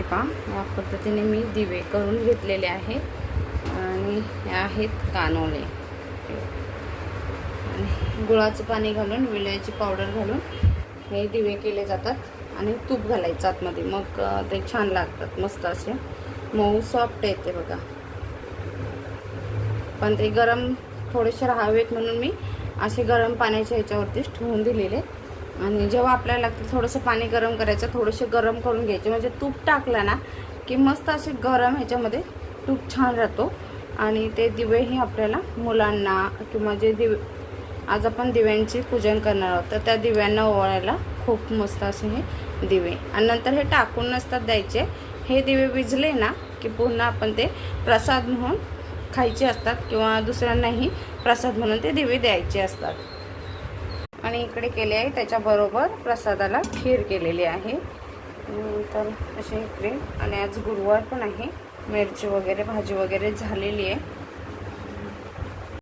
हे पहा या पद्धतीने मी दिवे करून घेतलेले आहे. आणि हे आहेत कानोले आणि गुळाचं पाणी घालून विलायची पावडर घालून हे दिवे केले जातात आणि तूप घालायचं आतमध्ये. मग ते छान लागतात मस्त असे. मऊ सॉफ्ट येते बघा. पण ते गरम थोडेसे राहावेत म्हणून मी असे गरम पाण्याच्या ह्याच्यावरतीच ठेवून दिलेले. आणि जेव्हा आपल्याला लागतं थोडंसं पाणी गरम करायचं थोडंसं गरम करून घ्यायचे म्हणजे तूप टाकलं ना की मस्त असे गरम ह्याच्यामध्ये तूप छान राहतो. आणि ते दिवेही आपल्याला मुलांना किंवा जे दिवे आज आपण दिव्यांची पूजन करणार आहोत तर त्या दिव्यांना ओवाळायला खूप मस्त असे हे दिवे. आणि नंतर हे टाकून नसतात द्यायचे. हे दिवे विजले ना की पुन्हा आपण ते प्रसाद म्हणून खायचे असतात किंवा दुसऱ्यांनाही प्रसाद म्हणून ते दिवे द्यायचे असतात. आणि इकडे केले आहे त्याच्याबरोबर प्रसादाला खीर केलेली आहे. तर असे इकडे आणि आज गुरुवार पण आहे. मिरची वगैरे भाजी वगैरे झालेली आहे.